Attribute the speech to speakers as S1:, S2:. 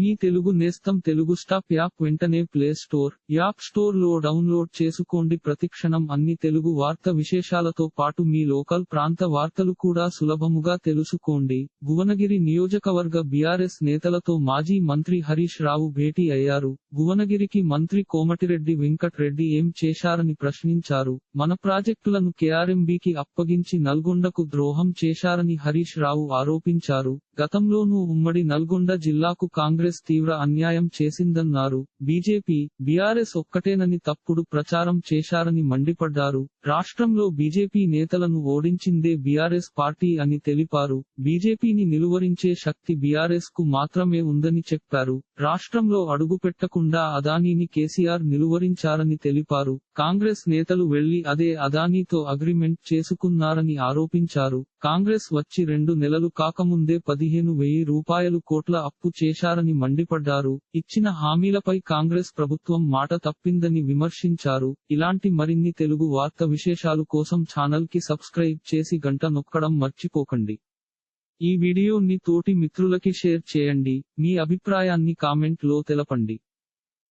S1: మీ తెలుగు నేస్తం Telugu stop app వెంటనే play store app స్టోర్లో డౌన్లోడ్ చేసుకోండి. ప్రతిక్షణం అన్ని తెలుగు వార్త విశేషాలతో పాటు మీ లోకల్ ప్రాంత వార్తలు కూడా సులభముగా తెలుసుకోండి. భువనగిరి నియోజకవర్గ బీఆర్ఎస్ నేతలతో మాజీ మంత్రి హరీష్ రావు భేటీ అయ్యారు. భువనగిరికి మంత్రి కోమటిరెడ్డి వెంకట్ రెడ్డి ఏం చేశారని ప్రశ్నించారు. మన ప్రాజెక్టులను కేఆర్ఎంబీకి అప్పగించి నల్గొండకు ద్రోహం చేశారని హరీష్ రావు ఆరోపించారు. గతంలోనూ ఉమ్మడి నల్గొండ జిల్లాకు కాంగ్రెస్ తీవ్ర అన్యాయం చేసిందన్నారు. బీజేపీ బీఆర్ఎస్ ఒక్కటేనని తప్పుడు ప్రచారం చేశారని మండిపడ్డారు. రాష్ట్రంలో బీజేపీ నేతలను ఓడించిందే బీఆర్ఎస్ పార్టీ అని తెలిపారు. బీజేపీని నిలువరించే శక్తి బీఆర్ఎస్కు మాత్రమే ఉందని చెప్పారు. రాష్ట్రంలో అడుగుపెట్టకుండా అదానీని కేసీఆర్ నిలువరించారని తెలిపారు. కాంగ్రెస్ నేతలు వెళ్ళి అదే అదానీతో అగ్రిమెంట్ చేసుకున్నారని ఆరోపించారు. కాంగ్రెస్ వచ్చి రెండు నెలలు కాకముందే పదిహేను వెయ్యి రూపాయలు కోట్ల అప్పు చేశారని మండిపడ్డారు. ఇచ్చిన హామీలపై కాంగ్రెస్ ప్రభుత్వం మాట తప్పిందని విమర్శించారు. ఇలాంటి మరిన్ని తెలుగు వార్త విశేషాలు కోసం ఛానల్కి సబ్స్క్రైబ్ చేసి గంట నొక్కడం మర్చిపోకండి. ఈ వీడియోని తోటి మిత్రులకి షేర్ చేయండి. మీ అభిప్రాయాన్ని కామెంట్లో తెలపండి.